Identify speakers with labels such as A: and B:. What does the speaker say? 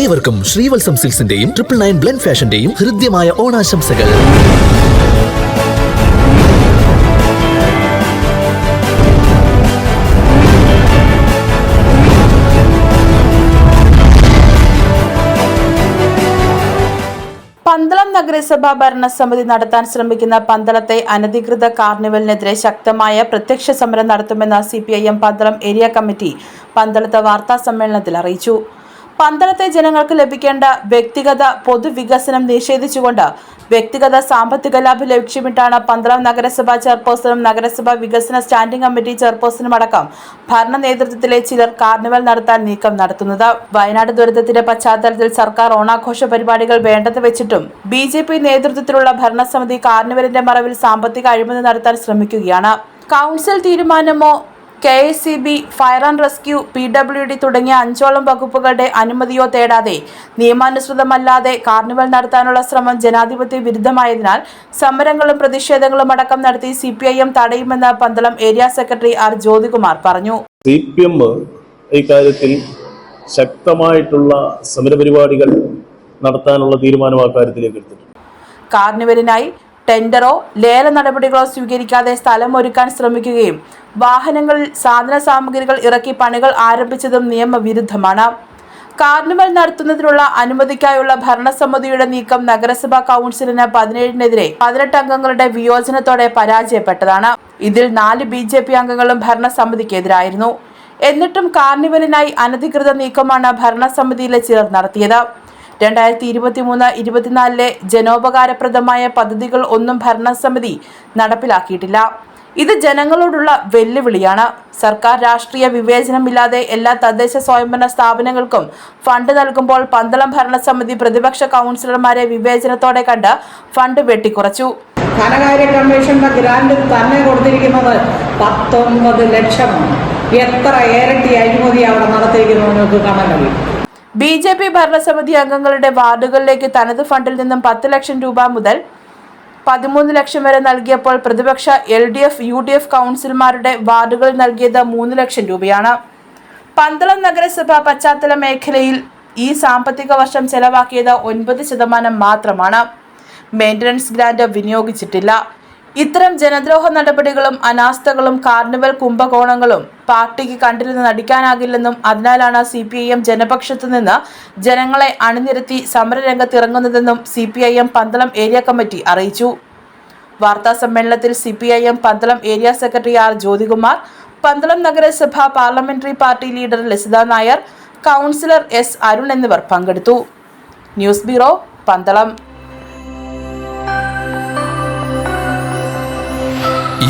A: ഏവർക്കും ശ്രീവത്സം സിൽസിന്റെയും triple nine blend ഫാഷന്റെയും ഹൃദ്യമായ ഓണാശംസകൾ.
B: പന്തളം നഗരസഭാ ഭരണസമിതി നടത്താൻ ശ്രമിക്കുന്ന പന്തളത്തെ അനധികൃത കാർണിവലിനെതിരെ ശക്തമായ പ്രത്യക്ഷ സമരം നടത്തുമെന്ന് C P I M Pandalam area committee പന്തളത്ത് വാർത്താ സമ്മേളനത്തിൽ അറിയിച്ചു. പന്തളത്തെ ജനങ്ങൾക്ക് ലഭിക്കേണ്ട വ്യക്തിഗത പൊതുവികസനം നിഷേധിച്ചുകൊണ്ട് വ്യക്തിഗത സാമ്പത്തിക ലാഭം ലക്ഷ്യമിട്ടാണ് പന്തളം നഗരസഭ ചെയർപേഴ്സണും നഗരസഭ വികസന സ്റ്റാൻഡിംഗ് കമ്മിറ്റി ചെയർപേഴ്സണും അടക്കം ഭരണ നേതൃത്വത്തിലെ ചിലർ കാർണിവൽ നടത്താൻ നീക്കം നടത്തുന്നത്. വയനാട് ദുരന്തത്തിന്റെ പശ്ചാത്തലത്തിൽ സർക്കാർ ഓണാഘോഷ പരിപാടികൾ വേണ്ടെന്ന് വെച്ചിട്ടും ബി ജെ പി നേതൃത്വത്തിലുള്ള ഭരണസമിതി കാർണിവലിന്റെ മറവിൽ സാമ്പത്തിക അഴിമതി നടത്താൻ ശ്രമിക്കുകയാണ്. Council തീരുമാനമോ K S C B fire and rescue P W D തുടങ്ങിയ അഞ്ചോളം വകുപ്പുകളുടെ അനുമതിയോ തേടാതെ നിയമാനുസൃതമല്ലാതെ കാർണിവൽ നടത്താനുള്ള ശ്രമം ജനാധിപത്യ വിരുദ്ധമായതിനാൽ സമരങ്ങളും പ്രതിഷേധങ്ങളും അടക്കം നടത്തി C P I M തടയുമെന്ന് Pandalam area secretary R Jyothikumar പറഞ്ഞു.
C: സി പി എം ഇക്കാര്യത്തിൽ ശക്തമായിട്ടുള്ള സമരപരിപാടികൾ നടത്താനുള്ള തീരുമാനം ആ കാര്യത്തിലേക്ക് എടുത്തിട്ടുണ്ട്.
B: കാർണിവലിനായി ടെൻഡറോ ലേല നടപടികളോ സ്വീകരിക്കാതെ സ്ഥലം ഒരുക്കാൻ ശ്രമിക്കുകയും വാഹനങ്ങളിൽ സാധന സാമഗ്രികൾ ഇറക്കി പണികൾ ആരംഭിച്ചതും നിയമവിരുദ്ധമാണ്. കാർണിവൽ നടത്തുന്നതിനുള്ള അനുമതിക്കായുള്ള ഭരണസമിതിയുടെ നീക്കം നഗരസഭാ കൗൺസിലിന് പതിനേഴിനെതിരെ പതിനെട്ട് അംഗങ്ങളുടെ വിയോജനത്തോടെ പരാജയപ്പെട്ടതാണ്. ഇതിൽ നാല് ബി ജെ പി അംഗങ്ങളും ഭരണസമിതിക്കെതിരായിരുന്നു. എന്നിട്ടും കാർണിവലിനായി അനധികൃത നീക്കമാണ് ഭരണസമിതിയിലെ ചിലർ നടത്തിയത്. രണ്ടായിരത്തി ഇരുപത്തി മൂന്ന് ഇരുപത്തിനാലിലെ ജനോപകാരപ്രദമായ പദ്ധതികൾ ഒന്നും ഭരണസമിതി നടപ്പിലാക്കിയിട്ടില്ല. ഇത് ജനങ്ങളോടുള്ള വെല്ലുവിളിയാണ്. സർക്കാർ രാഷ്ട്രീയ വിവേചനമില്ലാതെ എല്ലാ തദ്ദേശ സ്വയംഭരണ സ്ഥാപനങ്ങൾക്കും ഫണ്ട് നൽകുമ്പോൾ പന്തളം ഭരണസമിതി പ്രതിപക്ഷ കൗൺസിലർമാരെ വിവേചനത്തോടെ കണ്ട് ഫണ്ട് വെട്ടിക്കുറച്ചു.
D: ധനകാര്യ കമ്മീഷന്റെ ഗ്രാന്റ് തന്നെ കൊടുത്തിരിക്കുന്നത് പത്തൊമ്പത് ലക്ഷമാണ്. എത്ര ഇരട്ടി അഴിമതി അവിടെ നടത്തിയിരിക്കുന്നു കാണാൻ കഴിയും.
B: ബി ജെ പി ഭരണസമിതി അംഗങ്ങളുടെ വാർഡുകളിലേക്ക് തനത് ഫണ്ടിൽ നിന്നും പത്ത് ലക്ഷം രൂപ മുതൽ പതിമൂന്ന് ലക്ഷം വരെ നൽകിയപ്പോൾ പ്രതിപക്ഷ L D F U D F കൗൺസിലർമാരുടെ വാർഡുകൾ നൽകിയത് മൂന്ന് ലക്ഷം രൂപയാണ്. പന്തളം നഗരസഭ പശ്ചാത്തല മേഖലയിൽ ഈ സാമ്പത്തിക വർഷം ചെലവാക്കിയത് ഒൻപത് ശതമാനം മാത്രമാണ്. മെയിന്റനൻസ് ഗ്രാൻഡ് വിനിയോഗിച്ചിട്ടില്ല. ഇത്തരം ജനദ്രോഹ നടപടികളും അനാസ്ഥകളും കാർണിവൽ കുംഭകോണങ്ങളും പാർട്ടിക്ക് കണ്ടിരുന്ന് നടിക്കാനാകില്ലെന്നും അതിനാലാണ് സി പി ഐ എം ജനപക്ഷത്തു നിന്ന് ജനങ്ങളെ അണിനിരത്തി സമരരംഗത്തിറങ്ങുന്നതെന്നും C P I M Pandalam area committee അറിയിച്ചു. വാർത്താ സമ്മേളനത്തിൽ C P I M Pandalam area secretary R Jyothikumar Pandalam നഗരസഭ parliamentary party leader Lasitha Nair councillor S Arun എന്നിവർ പങ്കെടുത്തു. News bureau Pandalam.